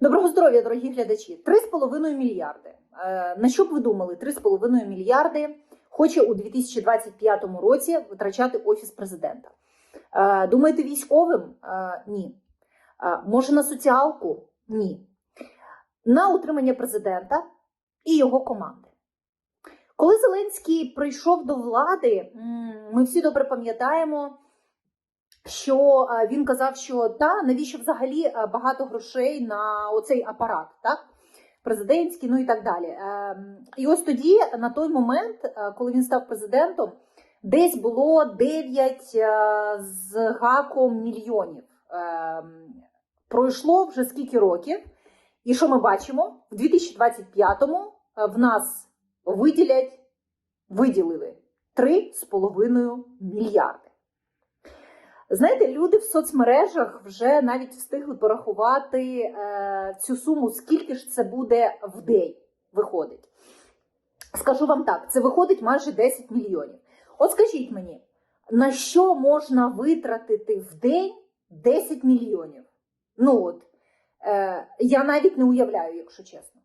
Доброго здоров'я, дорогі глядачі. 3,5 мільярди. Е, На що б ви думали? 3,5 мільярди хоче у 2025 році витрачати офіс президента. Е, Думаєте, військовим? Е, Ні. Може на соціалку? Ні. На утримання президента і його команди. Коли Зеленський прийшов до влади, ми всі добре пам'ятаємо, що е, він казав, що та навіщо взагалі е, багато грошей на оцей апарат, так? Президентський, ну і так далі. Ем, І ось тоді, на той момент, е, коли він став президентом, десь було 9 е, з гаком мільйонів. Ем, Пройшло вже скільки років, і що ми бачимо? В 2025-му е, в нас виділять, виділили 3,5 мільярди. Знаєте, люди в соцмережах вже навіть встигли порахувати е, цю суму, скільки ж це буде в день виходить. Скажу вам так, це виходить майже 10 мільйонів. От скажіть мені, на що можна витратити в день 10 мільйонів? Ну от, е, я навіть не уявляю, якщо чесно.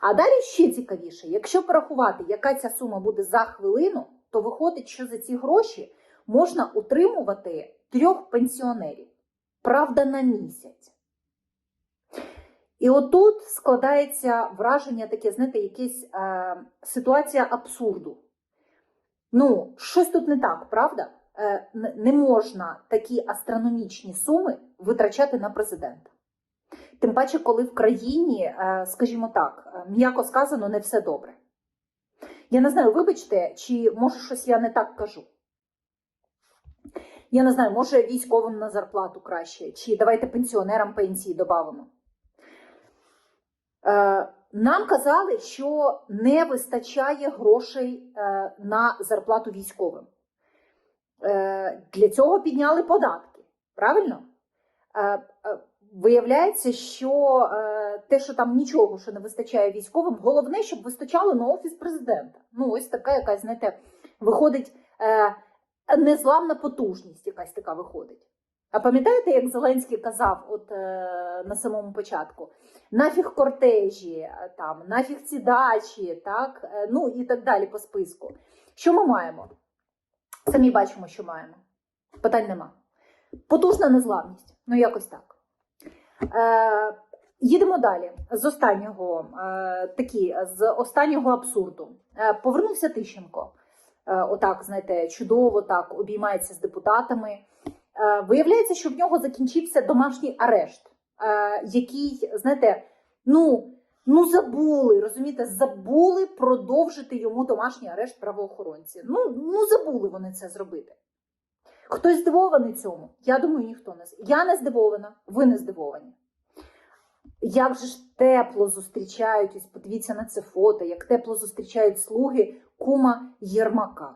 А далі ще цікавіше, якщо порахувати, яка ця сума буде за хвилину, то виходить, що за ці гроші можна утримувати трьох пенсіонерів. Правда, на місяць. І отут складається враження таке, знаєте, якась е, ситуація абсурду. Ну, щось тут не так, правда? Е, не можна такі астрономічні суми витрачати на президента. Тим паче, коли в країні, е, скажімо так, е, м'яко сказано, не все добре. Я не знаю, вибачте, чи може щось я не так кажу. Я не знаю, може військовим на зарплату краще, чи давайте пенсіонерам пенсії додамо. Е, нам казали, що не вистачає грошей е, на зарплату військовим. Е, для цього підняли податки. Правильно? Виявляється, що те, що там нічого що не вистачає військовим, головне, щоб вистачало на офіс президента. Ну, ось така якась, знаєте, виходить незламна потужність, якась така виходить. А пам'ятаєте, як Зеленський казав от, е, на самому початку? Нафіг кортежі, е, там, нафіг ці дачі, так? е, ну і так далі по списку. Що ми маємо? Самі бачимо, що маємо. Питань нема. Потужна незламність. Ну, якось так. Е, їдемо далі. З останнього, е, такі, з останнього абсурду. Е, повернувся Тищенко. Е, отак, знаєте, чудово так обіймається з депутатами. Е, виявляється, що в нього закінчився домашній арешт, е, який, знаєте, ну, ну забули, розумієте, забули продовжити йому домашній арешт правоохоронці. Ну, ну забули вони це зробити. Хтось здивований цьому? Я думаю, ніхто не Я не здивована, ви не здивовані. Як же ж тепло зустрічають, ось подивіться на це фото, як тепло зустрічають слуги кума Єрмака.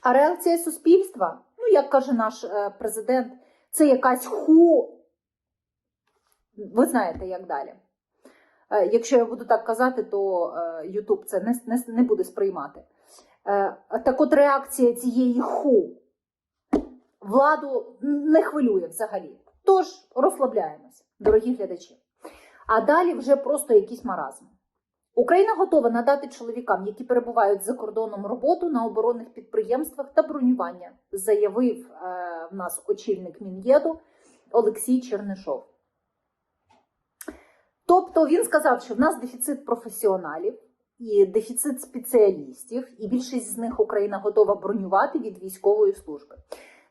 А реакція суспільства, ну, як каже наш е, президент, це якась ху. Ви знаєте, як далі. Е, якщо я буду так казати, то е, Ютуб це не, не, не буде сприймати. Так от реакція цієї ху владу не хвилює взагалі. Тож розслабляємося, дорогі глядачі. А далі вже просто якийсь маразм. Україна готова надати чоловікам, які перебувають за кордоном роботу на оборонних підприємствах та бронювання, заявив е, в нас очільник Мін'єду Олексій Чернишов. Тобто він сказав, що в нас дефіцит професіоналів і дефіцит спеціалістів, і більшість з них Україна готова бронювати від військової служби.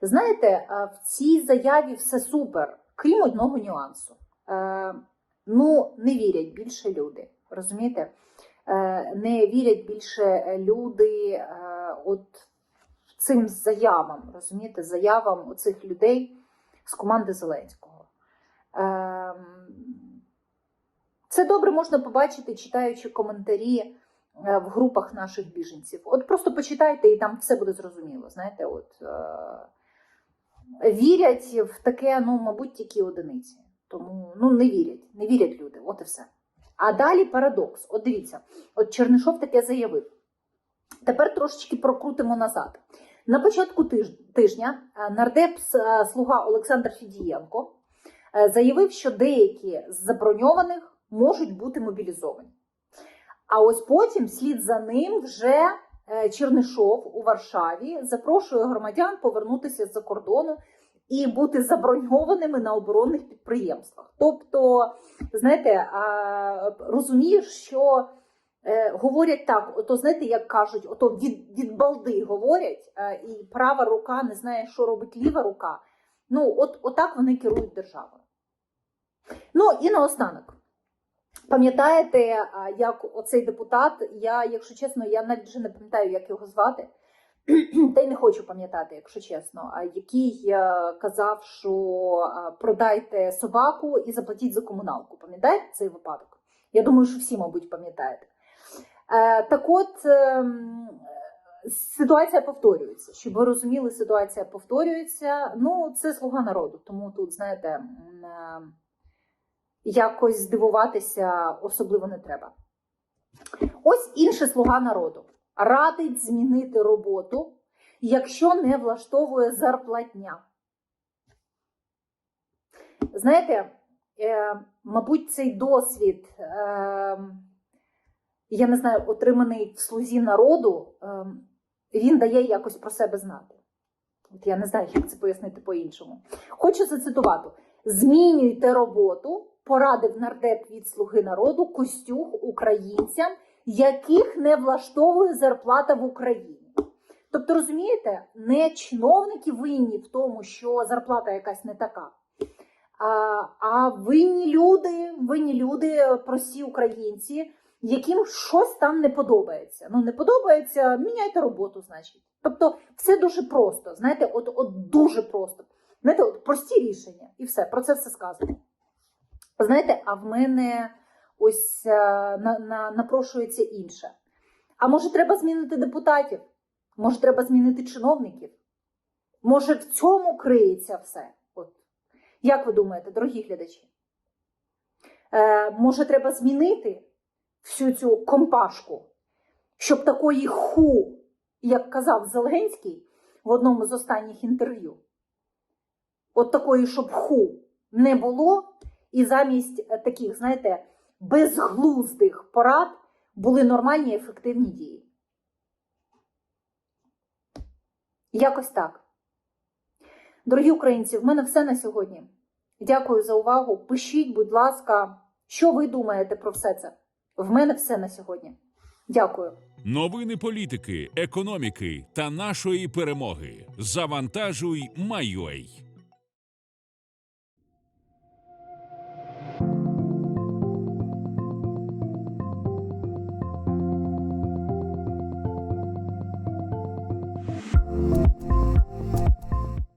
Знаєте, е, в цій заяві все супер, крім одного нюансу. Е, Ну, не вірять більше люди. Розумієте? Е, Не вірять більше люди е, от цим заявам, розумієте, заявам оцих людей з команди Зеленського. Ем, Це добре можна побачити, читаючи коментарі е, в групах наших біженців. От просто почитайте, і там все буде зрозуміло. Знаєте, от вірять в таке, ну, мабуть, тільки одиниці. Тому ну, не вірять, не вірять люди, от і все. А далі парадокс. От дивіться, от Чернишов таке заявив. Тепер трошечки прокрутимо назад. На початку тиж- тижня е, нардеп е, слуга Олександр Фідієнко е, заявив, що деякі з заброньованих можуть бути мобілізовані. А ось потім, слід за ним, вже Чернишов у Варшаві запрошує громадян повернутися з-за кордону і бути заброньованими на оборонних підприємствах. Тобто, знаєте, розумієш, що е, говорять так, ото знаєте, як кажуть, ото від, від балди говорять, е, і права рука не знає, що робить ліва рука. Ну, от отак вони керують державою. Ну і наостанок. Пам'ятаєте, як оцей депутат, я, якщо чесно, я навіть вже не пам'ятаю, як його звати, та й не хочу пам'ятати, якщо чесно, який е, казав, що продайте собаку і заплатіть за комуналку. Пам'ятаєте цей випадок? Я думаю, що всі, мабуть, пам'ятаєте. Е, Так от ем, ситуація повторюється. Щоб ви розуміли, ситуація повторюється. Ну, це слуга народу, тому тут, знаєте, е, якось здивуватися особливо не треба. Ось інший слуга народу радить змінити роботу, якщо не влаштовує зарплатня. Знаєте, е, мабуть, цей досвід, е, я не знаю, отриманий в слузі народу, е, він дає якось про себе знати. От я не знаю, як це пояснити по-іншому. Хочу зацитувати: змінюйте роботу, порадив нардеп від слуги народу Костюх українцям, яких не влаштовує зарплата в Україні. Тобто, розумієте, не чиновники винні в тому, що зарплата якась не така. А, винні люди, винні люди, прості українці, яким щось там не подобається. Ну, не подобається, міняйте роботу, значить. Тобто, все дуже просто. Знаєте, от, от дуже просто. Знаєте, от прості рішення, і все, про це все сказано. Знаєте, а в мене ось е, на, на, напрошується інше. А може, треба змінити депутатів? Може, треба змінити чиновників? Може, в цьому криється все? От. Як ви думаєте, дорогі глядачі? Е, може, треба змінити всю цю компашку, щоб такої ху, як казав Зеленський в одному з останніх інтерв'ю, от такої, щоб ху не було, і замість е, таких, знаєте, безглуздих порад були нормальні ефективні дії. Якось так. Дорогі українці, в мене все на сьогодні. Дякую за увагу. Пишіть, будь ласка, що ви думаєте про все це. В мене все на сьогодні. Дякую. Новини політики, економіки та нашої перемоги. Завантажуй, Майой.